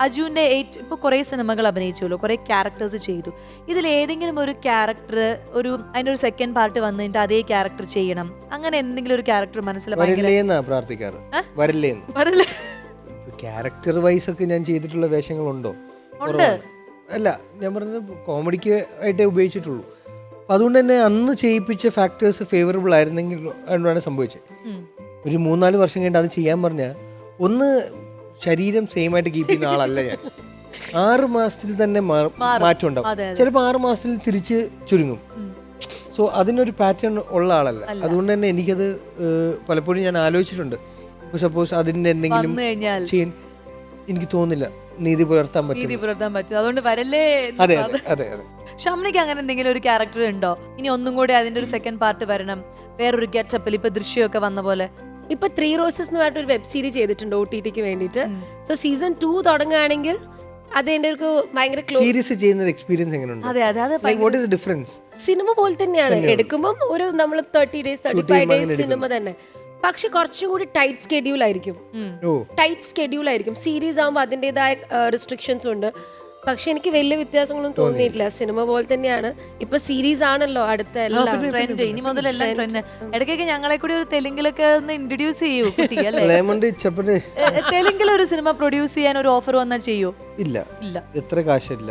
അജുവിന്റെ ഏറ്റവും ഇപ്പോൾ കുറേ സിനിമകൾ അഭിനയിച്ചുള്ളൂ കുറേ ക്യാരക്ടേഴ്സ് ചെയ്തു. ഇതിൽ ഏതെങ്കിലും ഒരു ക്യാരക്ടർ ഒരു അതിന്റെ ഒരു സെക്കൻഡ് പാർട്ട് വന്നിട്ട് അതേ ക്യാരക്ടർ ചെയ്യണം. അങ്ങനെ എന്തെങ്കിലും ഒരു ക്യാരക്ടർ മനസ്സിൽ പ്രാർത്ഥിക്കാറ്. ക്യാരക്ടർ വൈസ് ഒക്കെ ഞാൻ ചെയ്തിട്ടുള്ള വേഷങ്ങളുണ്ടോ. അല്ല ഞാൻ പറഞ്ഞത് കോമഡിക്ക് ആയിട്ടേ ഉപയോഗിച്ചിട്ടുള്ളൂ. അതുകൊണ്ട് തന്നെ അന്ന് ചെയ്യിപ്പിച്ച ഫാക്ടേഴ്സ് ഫേവറബിൾ ആയിരുന്നെങ്കിൽ അതുകൊണ്ടാണ് സംഭവിച്ചത്. ഒരു മൂന്നാൽ വർഷം കഴിഞ്ഞിട്ട് അത് ചെയ്യാൻ പറഞ്ഞാൽ ഒന്ന് ശരീരം സെയിം ആയിട്ട് കീപ്പ് ചെയ്യുന്ന ആളല്ല ഞാൻ. ആറ് മാസത്തിൽ തന്നെ മാറ്റം ഉണ്ടാവും. ചിലപ്പോൾ ആറ് മാസത്തിൽ തിരിച്ച് ചുരുങ്ങും. സോ അതിനൊരു പാറ്റേൺ ഉള്ള ആളല്ല. അതുകൊണ്ട് തന്നെ എനിക്കത് പലപ്പോഴും ഞാൻ ആലോചിച്ചിട്ടുണ്ട്. ഇപ്പോൾ സപ്പോസ് അതിന്റെ എന്തെങ്കിലും ചെയ്യാൻ എനിക്ക് തോന്നുന്നില്ല. നീതി പുലർത്താൻ നീതി പറ്റും പുലർത്താൻ പറ്റും. അതുകൊണ്ട് വരല്ലേ അതെ അതെ അതെ അതെ. ഷംനയ്ക്ക് അങ്ങനെ എന്തെങ്കിലും ഒരു ക്യാരക്ടർ ഉണ്ടോ? ഇനി ഒന്നും കൂടി അതിന്റെ ഒരു സെക്കൻഡ് പാർട്ട് വരണം. വേറൊരു ഗെറ്റപ്പിൽ ഇപ്പൊ ദൃശ്യമൊക്കെ വന്ന പോലെ. ഇപ്പൊ ത്രീ റോസസ് എന്ന് പറഞ്ഞിട്ട് ഒരു വെബ് സീരീസ് ചെയ്തിട്ടുണ്ട് ഒ ടി ടിക്ക് വേണ്ടിയിട്ട് സോ സീസൺ ടു തുടങ്ങുകയാണെങ്കിൽ അത് എന്റെ ഒരു ഭയങ്കര ക്ലോ സീരീസ് ചെയ്യുന്ന എക്സ്പീരിയൻസ് എങ്ങനെയുണ്ട് ഡിഫറൻസ് സിനിമ പോലെ തന്നെയാണ്. എടുക്കുമ്പോൾ ഒരു നമ്മൾ thirty days thirty five days cinema തന്നെ. പക്ഷെ കുറച്ചും കൂടി ടൈറ്റ് സ്കെഡ്യൂൾ ആയിരിക്കും ടൈറ്റ് സ്കെഡ്യൂൾ ആയിരിക്കും. സീരീസ് ആകുമ്പോൾ അതിന്റെതായ റെസ്ട്രിക്ഷൻസ് ഉണ്ട്. പക്ഷെ എനിക്ക് വലിയ വ്യത്യാസങ്ങളൊന്നും തോന്നിയിട്ടില്ല. സിനിമ പോലെ തന്നെയാണ്. ഇപ്പൊ സീരീസ് ആണല്ലോ അടുത്ത എല്ലാം. ട്രെൻഡ് ഇനി മുതലെല്ലാം ട്രെൻഡ് ഇടയ്ക്കൊക്കെ ഞങ്ങളെ കൂടി ഒരു തെലുങ്കിലൊക്കെ ഒന്ന് ഇൻട്രൊഡ്യൂസ് ചെയ്യൂ തെലുങ്കിൽ ഒരു സിനിമ പ്രൊഡ്യൂസ് ചെയ്യാൻ ഒരു ഓഫർ വന്നാൽ ചെയ്യൂ? ഇല്ല. ഇല്ല. എത്ര കാശില്ല.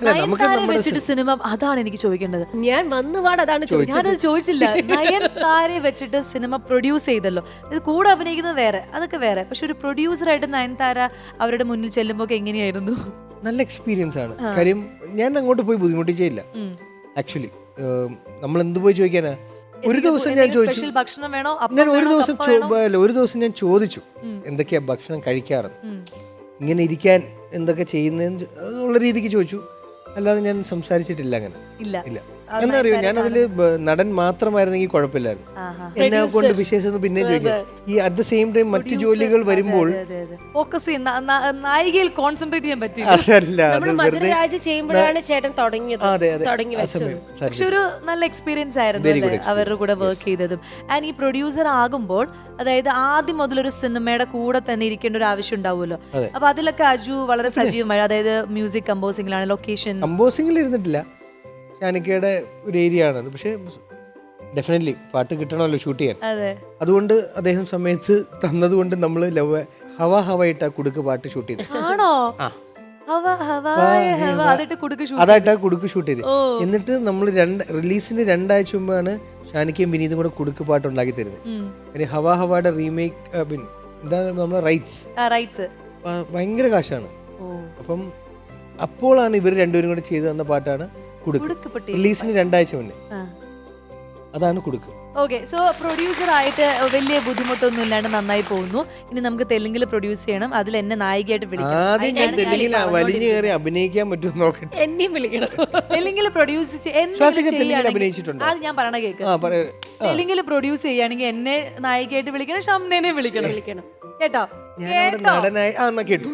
അല്ല നമുക്ക് വെച്ചിട്ട് സിനിമ അതാണ് എനിക്ക് ചോദിക്കേണ്ടത്. ഞാൻ വന്നുപാട് അതാണ് ഞാനത് ചോദിച്ചില്ല. നയൻതാരെ വെച്ചിട്ട് സിനിമ പ്രൊഡ്യൂസ് ചെയ്തല്ലോ. ഇത് കൂടെ അഭിനയിക്കുന്നത് വേറെ അതൊക്കെ വേറെ. പക്ഷെ ഒരു പ്രൊഡ്യൂസറായിട്ട് നയൻതാര അവരുടെ മുന്നിൽ ചെല്ലുമ്പോൾ എങ്ങനെയായിരുന്നു? നല്ല എക്സ്പീരിയൻസ് ആണ്. കാര്യം ഞാൻ അങ്ങോട്ട് പോയി ബുദ്ധിമുട്ടിച്ചേ ഇല്ല ആക്ച്വലി നമ്മൾ എന്ത് പോയി ചോദിക്കാനാ? ഒരു ദിവസം ഞാൻ ചോദിച്ചു. ഭക്ഷണം വേണോ? ഞാൻ ഒരു ദിവസം ഒരു ദിവസം ഞാൻ ചോദിച്ചു. എന്തൊക്കെയാ ഭക്ഷണം കഴിക്കാറ്? ഇങ്ങനെ ഇരിക്കാൻ എന്തൊക്കെ ഉള്ള രീതിക്ക് ചോദിച്ചു. അല്ലാതെ ഞാൻ സംസാരിച്ചിട്ടില്ല അങ്ങനെ. ഇല്ല. അറിയോ ഞാൻ അതിൽ നടൻ മാത്രമായിരുന്നെങ്കിൽ കുഴപ്പമില്ലായിരുന്നു. എന്നെ കൊണ്ട് വിശേഷം പിന്നെ ചോദിക്കാം ഈ അറ്റ് ദ സെയിം ടൈം മറ്റു ജോലികൾ വരുമ്പോൾ ഫോക്കസ് നായികയിൽ കോൺസെൻട്രേറ്റ് ചെയ്യാൻ പറ്റില്ല. പക്ഷെ ഒരു നല്ല എക്സ്പീരിയൻസ് ആയിരുന്നു? അവരുടെ കൂടെ വർക്ക് ചെയ്തതും. ആൻഡ് ഈ പ്രൊഡ്യൂസർ ആകുമ്പോൾ അതായത് ആദ്യം മുതൽ ഒരു സിനിമയുടെ കൂടെ തന്നെ ഇരിക്കേണ്ട ഒരു ആവശ്യം ഉണ്ടാവുമല്ലോ. അപ്പൊ അതിലൊക്കെ അജു വളരെ സജീവമായി അതായത് മ്യൂസിക് കമ്പോസിംഗിലാണ് ലൊക്കേഷൻ കമ്പോസിംഗിൽ ഇരുന്നിട്ടില്ല. ഷാനിക്കയുടെ ഒരു ഏരിയ ആണത് പക്ഷേ ഡെഫിനറ്റ്ലി പാട്ട് കിട്ടണമല്ലോ ഷൂട്ട് ചെയ്യാൻ. അതെ. അതുകൊണ്ട് അദ്ദേഹം സമയത്ത് തന്നതുകൊണ്ട് നമ്മൾ ലവ് ഹവ ഹവ ഇട്ട കുടുക്ക് പാട്ട് ഷൂട്ട് ചെയ്തു. അതായിട്ടാ കുടുക്ക് ഷൂട്ട് ചെയ്ത്. എന്നിട്ട് നമ്മൾ രണ്ട് റിലീസിന് രണ്ടാഴ്ച മുമ്പാണ് ഷാനിക്കയും വിനീതും കൂടെ കുടുക്ക് പാട്ട് ഉണ്ടാക്കി തരുന്നത്. ഹവ ഹവയുടെ റീമേക്ക് എന്താണ് നമ്മളെ റൈറ്റ്സ് റൈറ്റ്സ് ഭയങ്കര കാശാണ്. അപ്പം അപ്പോഴാണ് ഇവർ രണ്ടുപേരും കൂടെ ചെയ്തു തന്ന പാട്ടാണ്. കുടുക്ക്. റിലീസിന് രണ്ടാഴ്ച മുന്നേ. ആ. അതാണ് കുടുക്ക് ഓക്കെ സോ പ്രൊഡ്യൂസർ ആയിട്ട് വലിയ ബുദ്ധിമുട്ടൊന്നും ഇല്ലാണ്ട് നന്നായി പോകുന്നു. ഇനി നമുക്ക് തെലുങ്കിൽ പ്രൊഡ്യൂസ് ചെയ്യണം. അതിൽ എന്നെ നായികയായിട്ട് വിളിക്കണം. ആദ്യം ഞാൻ അതിനാണ് തെലുങ്കിൽ വലിഞ്ഞു കയറി അഭിനയിക്കാൻ പറ്റുമോ നോക്കട്ടെ. എന്നെയും വിളിക്കണം. തെലുങ്കിൽ പ്രൊഡ്യൂസ്? അത് ഞാൻ പറയണ കേക്ക്. ആ പറ തെലുങ്കിൽ പ്രൊഡ്യൂസ് ചെയ്യുകയാണെങ്കിൽ എന്നെ നായികയായിട്ട് വിളിക്കണം ഷംനേനെ വിളിക്കണം. വിളിക്കണം. കേട്ടോ? നടനായി ആ എന്നാ കേട്ടു.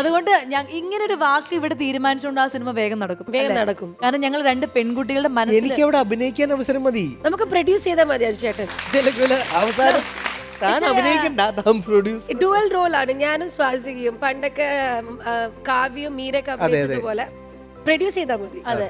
അതുകൊണ്ട് ഞാൻ ഇങ്ങനെ ഒരു വാക്ക് ഇവിടെ തീരുമാനിച്ചുകൊണ്ട് ആ സിനിമ വേഗം നടക്കും വേഗം നടക്കും. കാരണം ഞങ്ങൾ രണ്ട് പെൺകുട്ടികളുടെ മനസ്സിൽ എനിക്ക് അവിടെ അഭിനയിക്കാൻ അവസരം മതി. നമുക്ക് പ്രൊഡ്യൂസ് ചെയ്താൽ മതി അത് ചേട്ടൻ. അവസാനം താൻ അഭിനയിക്കണ്ട താൻ പ്രൊഡ്യൂസ് ഡുവൽ റോൾ ആണ്. ഞാനും സ്വാസികയും പണ്ടൊക്കെ കാവ്യം മീരൊക്കെ അഭിനയിച്ചതുപോലെ പ്രൊഡ്യൂസ് ചെയ്താൽ മതി. അതെ.